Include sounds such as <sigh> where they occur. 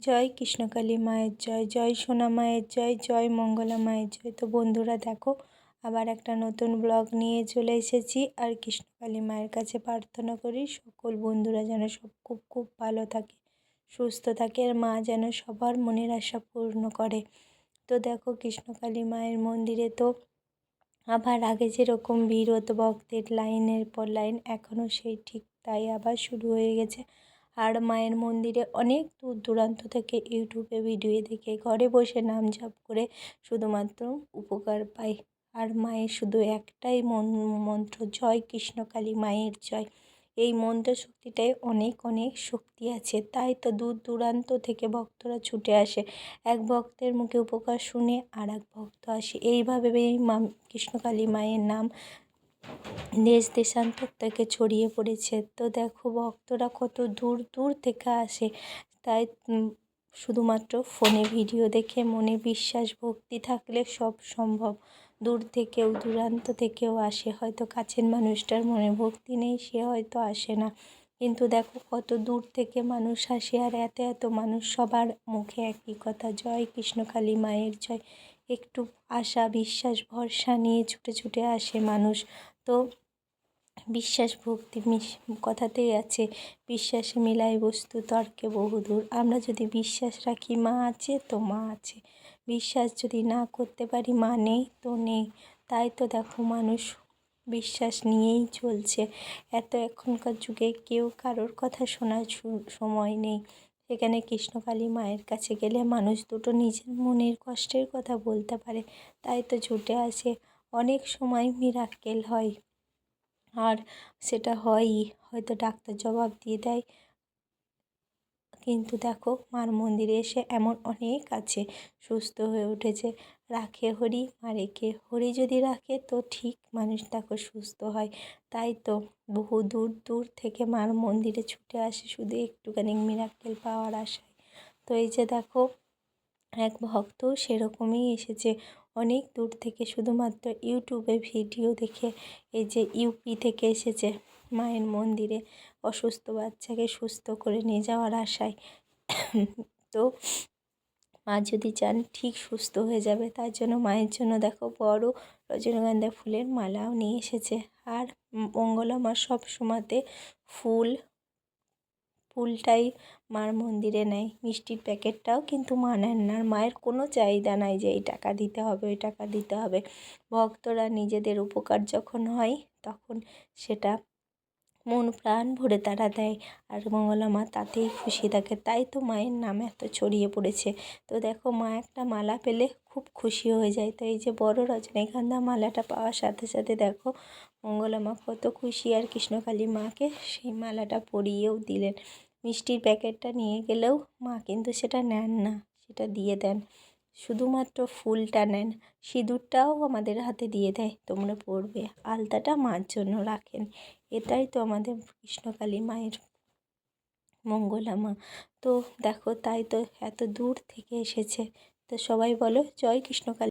জয় কৃষ্ণকালী মায়ের জয় জয় সোনা মায়ের জয় জয় মঙ্গলা মায়ের জয়। তো বন্ধুরা দেখো, আবার একটা নতুন ব্লগ নিয়ে চলে এসেছি। আর কৃষ্ণকালী মায়ের কাছে প্রার্থনা করি, সকল বন্ধুরা যেন সব খুব খুব ভালো থাকে, সুস্থ থাকে, আর মা যেন সবার মনের আশা পূর্ণ করে। তো দেখো কৃষ্ণকালী মায়ের মন্দিরে তো আবার আগে যেরকম ভিড় হতো ভক্তের লাইনের পর লাইন, এখনও সেই ঠিক তাই আবার শুরু হয়ে গেছে। আর মায়ের মন্দিরে অনেক দূর দূরান্ত থেকে ইউটিউবে ভিডিও দেখে ঘরে বসে নাম জপ করে শুধুমাত্র উপকার পাই আর মায়ের শুধু একটাই মন, মন্ত্র, জয় কৃষ্ণকালী মায়ের জয়। এই মন্ত্র শক্তিটাই অনেক অনেক শক্তি আছে। তাই তো দূর দূরান্ত থেকে ভক্তরা ছুটে আসে। এক ভক্তের মুখে উপকার শুনে আর এক ভক্ত আসে। এইভাবে এই মা কৃষ্ণকালী মায়ের নাম দেশ দেশান্তর থেকে ছড়িয়ে পড়েছে। তো দেখো, ভক্তরা কত দূর দূর থেকে আসে। তাই শুধুমাত্র ফোনে ভিডিও দেখে মনে বিশ্বাস, ভক্তি থাকলে সব সম্ভব। দূর থেকেও, দূরান্ত থেকেও আসে। হয়তো কাছের মানুষটার মনে ভক্তি নেই, সে হয়তো আসে না। কিন্তু দেখো, কত দূর থেকে মানুষ আসে আর এত এত মানুষ সবার মুখে একই কথা। জয় কৃষ্ণকালী মায়ের জয়। একটু আশা, বিশ্বাস, ভরসা নিয়ে ছুটে ছুটে আসে মানুষ। তো বিশ্বাস ভক্তি কথাতেই আছে, বিশ্বাসে মিলাই বস্তু তর্কে বহুদূর। আমরা যদি বিশ্বাস রাখি, মা আছে তো মা আছে। বিশ্বাস যদি না করতে পারি, মা নেই তো নেই। তাই তো দেখো মানুষ বিশ্বাস নিয়েই চলছে। এত এখনকার যুগে কেউ কারোর কথা শোনার সময় নেই। সেখানে কৃষ্ণকালী মায়ের কাছে গেলে মানুষ দুটো নিজের মনের কষ্টের কথা বলতে পারে। তাই তো ছুটে আসে। অনেক সময় মিরাক্কেল হয়। আর সেটা হয়ই, হয়তো ডাক্তার জবাব দিয়ে দেয়। কিন্তু দেখো, মার মন্দিরে এসে এমন অনেক আছে, সুস্থ হয়ে উঠেছে। রাখে হরি মারেকে হরি যদি রাখে তো ঠিক মানুষ দেখো সুস্থ হয়। তাই তো বহু দূর দূর থেকে মার মন্দিরে ছুটে আসে শুধু একটুখানি মিরাক্কেল পাওয়ার আশায়। তো এই যে দেখো, এক ভক্ত সেরকমই এসেছে। অনেক দূর থেকে শুধুমাত্র ইউটিউবে ভিডিও দেখে এই যে ইউপি থেকে এসেছে মায়ের মন্দিরে অসুস্থ বাচ্চাকে সুস্থ করে নিয়ে যাওয়ার আশায়। <coughs> তো মা যদি চান ঠিক সুস্থ হয়ে যাবে, তার জন্য মায়ের জন্য দেখো বড় রজনীগন্ধা ফুলের মালাও নিয়ে এসেছে। আর মঙ্গলা মা সব সময়তে ফুল ফুলটাই মার মন্দিরে নেয়। মিষ্টির প্যাকেটটাও কিন্তু মা নেন না। মায়ের কোনো চাহিদা নাই যে, এই টাকা দিতে হবে, ওই টাকা দিতে হবে। ভক্তরা নিজেদের উপকার যখন হয়, তখন সেটা মন প্রাণ ভরে তারা দেয়। আর মঙ্গলা মা তাতেই খুশি থাকে। তাই তো মায়ের নাম এত ছড়িয়ে পড়েছে। তো দেখো মা একটা মালা পেলে খুব খুশি হয়ে যায়। তো এই যে বড় রজনীগন্ধা মালাটা পাওয়ার সাথে সাথে দেখো মঙ্গলা মা কত খুশি। আর কৃষ্ণকালী মাকে সেই মালাটা পরিয়েও দিলেন। মিষ্টির প্যাকেটটা নিয়ে গেলেও মা কিন্তু সেটা নেন না, সেটা দিয়ে দেন। শুধুমাত্র ফুলটা নেন। সিঁদুরটাও আমাদের হাতে দিয়ে দেয়। তোমরা পড়বে আলতাটা মার জন্য রাখেন। এটাই তো আমাদের কৃষ্ণকালী মায়ের মঙ্গলা মা। তো দেখো তাই তো এত দূর থেকে এসেছে। তো সবাই বলো, জয় কৃষ্ণকালী।